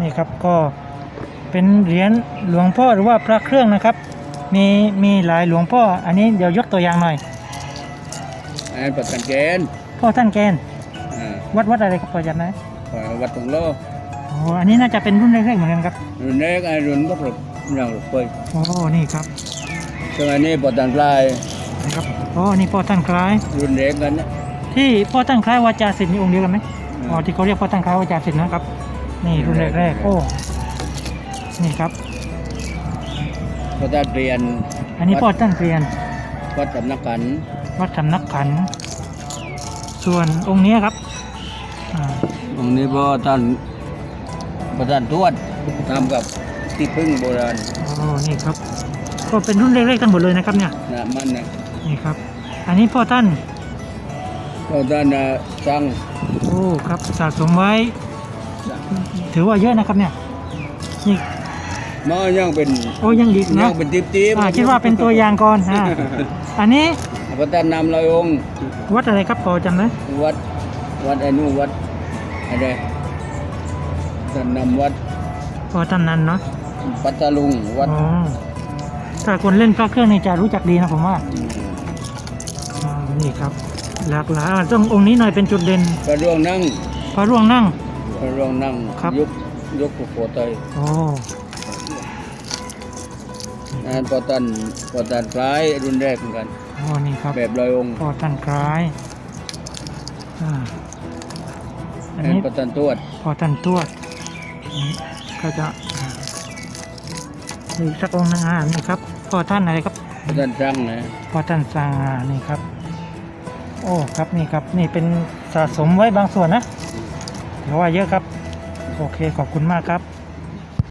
นี่ครับก็เป็นเหรียญหลวงพ่อหรือว่าพระเครื่องนะครับ มีมีหลายหลวงพ่อ อันนี้เดี๋ยวยกตัวอย่างหน่อยอันนั้นปัตตันเกณฑ์พ่อท่านแกนอ่าวัดวัดอะไรครับพอจำได้วัดตรงโลโอ้อันนี้น่าจะเป็นรุ่นแรกๆเหมือนกันครับรุ่นแรกไอ้รุ่นก็ปลุกอย่างปลุกโอ้นี่ครับสมัยนี้ปัตตันปลายนะครับโอ้นี่พ่อท่านคล้าย รุ่นแรกกันนะที่พ่อท่านคล้ายวาจาศิษย์นี่องค์เดียวกันไหมอ๋อที่เขาเรียกพ่อท่านคล้ายวาจาศิษย์นะครับ นี่รุ่นแรกๆโอ้ นี่ครับปัตตันเปลี่ยนอันนี้พ่อท่านเปลี่ยนวัดสำนักกันวัดสำนักขันธ์ส่วนองค์นี้ครับอ่าตรงนี้พ่อท่านปัตตันทวดทำกับที่พึ่งโบราณโอ้นี่ครับ ก็เป็นรุ่นเล็กๆกันหมดเลยนะครับเนี่ยนะมันนะนี่ครับ อันนี้พ่อท่านพ่อท่านน่ะสร้าง โอ้ครับสะสมไว้ ถือว่าเยอะนะครับเนี่ยนี่มายังเป็นโอ้ยังดียันะงเป็นติ๊บติ๊บอ่าคิดว่าเป็นตัวอย่างก่อนอ่าอันนี้พระท่านนำลอยองค์วัดอะไรครับพอจำได้วัดวัดไอ้นู่นวัดอะไรท่านนำวัดพอท่านนั้นเนาะปัตตาลุงวัดอ๋อถ้าคนเล่นพระเครื่องนี่จะรู้จักดีนะผมว่ามอ่านี่ครับ หลากหลายอ่าต้ององค์นี้หน่อยเป็นจุดเด่นพระร่วงนั่งพระร่วงนั่ง พระร่วงนั่งครับ ยกยกสุโขทัยโอ้นั่นพอตันพอตันคล้ายรุ่นแรกเหมือนกันโอ้นี่ครับแบบลอยองค์พอท่านคล้ายอ่าอันนั่นนี้พอตันตวดพอท่านตวดอืมก็จะอีกสักองค์หนึงอ่านี่ครับพอท่านอะไรครับพอตันสร้างนะพอท่านสร้างอ่านี่ครับ โอ้ครับนี่ครับนี่เป็นสะสมไว้บางส่วนนะ แต่ว่าเยอะครับ โอเคขอบคุณมากครับ